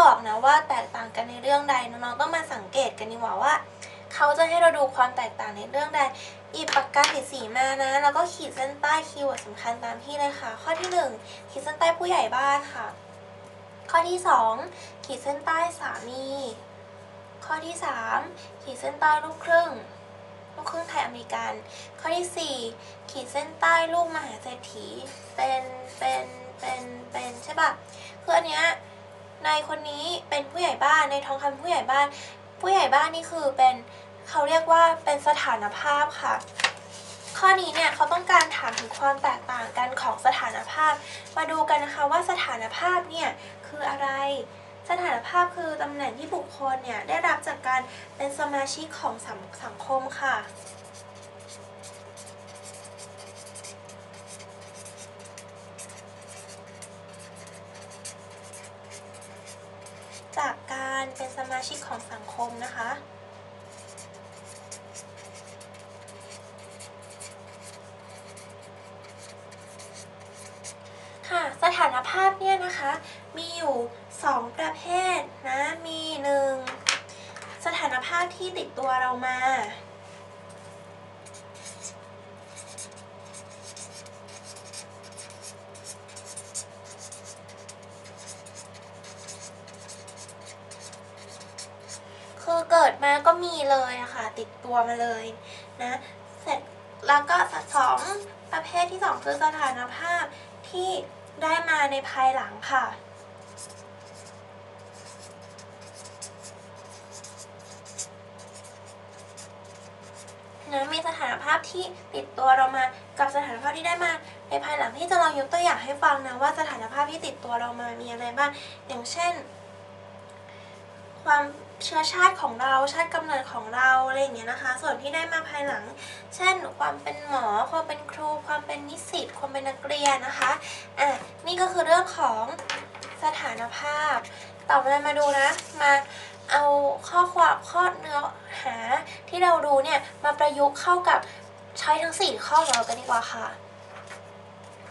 บอกนะว่าแตกต่างกันในเรื่องใดน้องๆต้องมาสังเกตกันดีกว่าว่าเขาจะให้เราดูความแตกต่างในเรื่องใดหยิบปากกาสีสีมานะ แล้วก็ขีดเส้นใต้คีย์เวิร์ดสำคัญตามที่เลยค่ะ ข้อที่หนึ่งขีดเส้นใต้ผู้ใหญ่บ้านค่ะ ข้อที่สองขีดเส้นใต้สามี ข้อที่สามขีดเส้นใต้ลูกครึ่งลูกครึ่งไทยอเมริกัน ข้อที่สี่ขีดเส้นใต้ลูกมหาเศรษฐี เป็น เป็น เป็น เป็นใช่ปะคืออันเนี้ย ในคนนี้เป็นผู้ใหญ่บ้านในทองคำผู้ใหญ่บ้าน ผู้ใหญ่บ้านนี่คือเป็นเขาเรียกว่าเป็นสถานภาพค่ะ ข้อนี้เนี่ยเขาต้องการถามถึงความแตกต่างกันของสถานภาพ มาดูกันนะคะว่าสถานภาพเนี่ยคืออะไรสถานภาพคือตำแหน่งที่บุคคลเนี่ยได้รับจากการเป็นสมาชิกของสังสังคมค่ะ จากการเป็นสมาชิกของสังคมนะคะ ค่ะ สถานภาพเนี่ยนะคะ มีอยู่ 2 ประเภทนะ มีหนึ่งสถานภาพที่ติดตัวเรามา คือเกิดมาก็มีเลยอะค่ะ ติดตัวมาเลยนะเสร็จแล้วก็สองประเภทที่สองคือสถานภาพที่ได้มาในภายหลังค่ะนะมีสถานภาพที่ติดตัวเรามากับสถานภาพที่ได้มาในภายหลังที่จะลองยกตัวอย่างให้ฟังนะว่าสถานภาพที่ติดตัวเรามามีอะไรบ้างอย่างเช่น ความเชื้อชาติของเราชาติกำเนิดของเราอะไรอย่างเงี้ยนะคะ ส่วนที่ได้มาภายหลัง เช่น ความเป็นหมอ ความเป็นครู ความเป็นนิสิต ความเป็นนักเรียนนะคะอะนี่ก็คือเรื่องของสถานภาพ ต่อมามาดูนะ มาเอาข้อความข้อเนื้อหาที่เราดูเนี่ยมาประยุกต์เข้ากับใช้ทั้ง 4 ข้อของเรากันดีกว่าค่ะ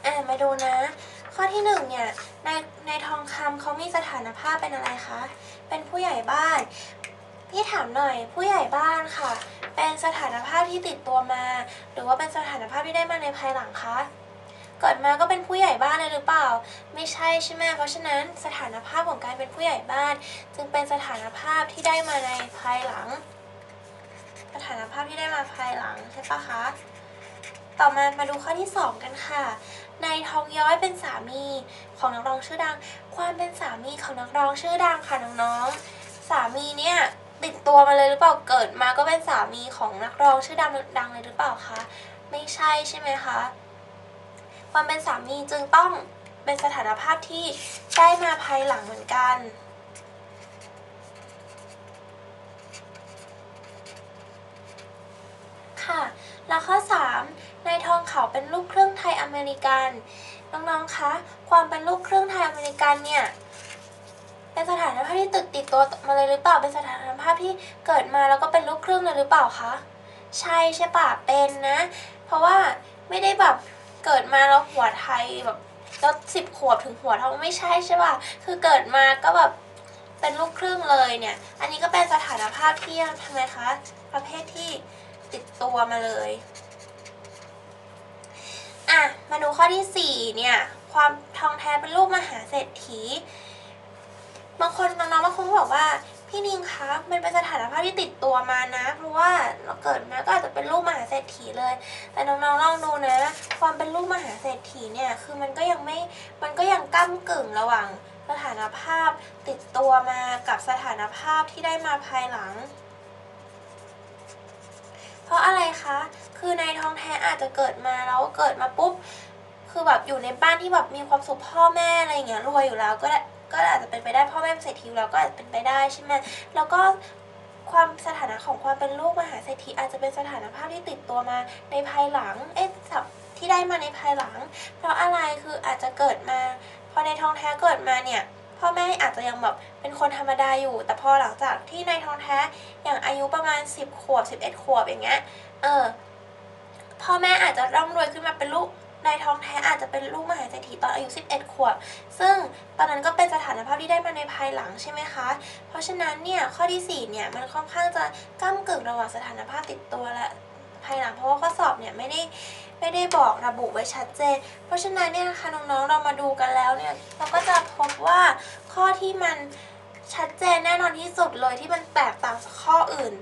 อะมาดูนะ ข้อที่หนึ่งเนี่ยในในทองคำเขามีสถานภาพเป็นอะไรคะ เป็นผู้ใหญ่บ้าน พี่ถามหน่อยผู้ใหญ่บ้านค่ะ เป็นสถานภาพที่ติดตัวมา หรือว่าเป็นสถานภาพที่ได้มาในภายหลังคะเกิดมาก็เป็นผู้ใหญ่บ้านเลยหรือเปล่า ไม่ใช่ใช่ไหมเพราะฉะนั้นสถานภาพของการเป็นผู้ใหญ่บ้าน จึงเป็นสถานภาพที่ได้มาในภายหลัง สถานภาพที่ได้มาภายหลังใช่ปะคะ ต่อมามาดูข้อที่ 2 กันค่ะ นายทองย้อยเป็นสามีของนักร้องชื่อดัง ความเป็นสามีของนักร้องชื่อดังค่ะน้องๆ สามีเนี่ยติดตัวมาเลยหรือเปล่า เกิดมาก็เป็นสามีของนักร้องชื่อดังดังเลยหรือเปล่าคะ ไม่ใช่ใช่ไหมคะ ความเป็นสามีจึงต้องเป็นสถานภาพที่ได้มาภายหลังเหมือนกัน ค่ะ แล้วข้อ 3 นายทองเขาเป็นลูกครึ่งไทยอเมริกัน น้องๆ คะ ความเป็นลูกครึ่งไทยอเมริกันเนี่ย เป็นสถานภาพที่ติดติดตัวมาเลยหรือเปล่า เป็นสถานภาพที่เกิดมาแล้วก็เป็นลูกครึ่งเลยหรือเปล่าคะ ใช่ใช่ปะเป็นนะ เพราะว่าไม่ได้แบบเกิดมาแล้วหัวไทยแบบแล้วสิบขวบถึงหัวทองไม่ใช่ใช่ป่ะ คือเกิดมาก็แบบเป็นลูกครึ่งเลยเนี่ย อันนี้ก็เป็นสถานภาพที่ทำไมคะ ประเภทที่ ติดตัวมาเลย อะ มาดูข้อที่สี่เนี่ย ความทองแท้เป็นลูกมหาเศรษฐี บางคนน้องๆบางคนบอกว่า พี่นิงคะมันเป็นสถานภาพที่ติดตัวมานะ เพราะว่าเราเกิดมาก็อาจจะเป็นลูกมหาเศรษฐีเลย แต่น้องๆลองดูนะ ความเป็นลูกมหาเศรษฐีเนี่ย คือมันก็ยังไม่ มันก็ยังก้ากึ่งระหว่างสถานภาพติดตัวมากับสถานภาพที่ได้มาภายหลัง เพราะอะไร คะ คือในายทองแท้อาจจะเกิดมาแล้วเกิดมาปุ๊บ คือแบบอยู่ในบ้านที่แบบมีความสุขพ่อแม่อะไรอย่างเงี้ยรวยอยู่แล้วก็ได้ก็อาจจะเป็นไปได้พ่อแม่เป็นเศรษฐีอยู่แล้วก็อาจจะเป็นไปได้ใช่ไหมแล้วก็ความสถานะของความเป็นลูกมหาเศรษฐีอาจจะเป็นสถานภาพที่ติดตัวมาในภายหลัง เอ๊ะสับที่ได้มาในภายหลัง เพราะอะไรคืออาจจะเกิดมา พอในท้องแท้เกิดมาเนี่ย พ่อแม่อาจจะยังแบบเป็นคนธรรมดาอยู่ แต่พอหลังจากที่ในทองแท้อย่างอายุประมาณ 10 ขวบ 11 ขวบอย่างเงี้ยเออพ่อแม่อาจจะร่ำรวยขึ้นมาเป็นลูกนายท้องแท้อาจจะเป็นลูกมหาเศรษฐีตอนอายุ 11 ขวบ ซึ่งตอนนั้นก็เป็นสถานภาพที่ได้มาในภายหลังใช่ไหมคะ เพราะฉะนั้นเนี่ยข้อที่ 4 เนี่ยมันค่อนข้างจะก้ากึ่งระหว่างสถานภาพติดตัวและภายหลังเพราะว่าข้อสอบเนี่ยไม่ได้ ไม่ได้บอกระบุไว้ชัดเจน เพราะฉะนั้นเนี่ยนะคะน้องๆเรามาดูกันแล้วเนี่ยเราก็จะพบว่าข้อที่มันชัดเจนแน่นอนที่สุดเลยที่มันแตกต่างจากข้ออื่น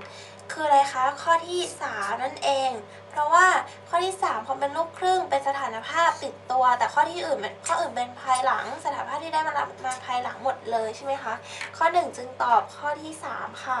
คืออะไรคะ ข้อที่ 3 นั่นเอง เพราะว่าข้อที่3พอเป็นลูกครึ่งเป็นสถานภาพติดตัว แต่ข้อที่อื่นมันข้ออื่นเป็นภายหลัง สถานภาพที่ได้มารับมาภายหลังหมดเลยใช่ไหมคะข้อ 1 จึงตอบข้อที่ 3 ค่ะ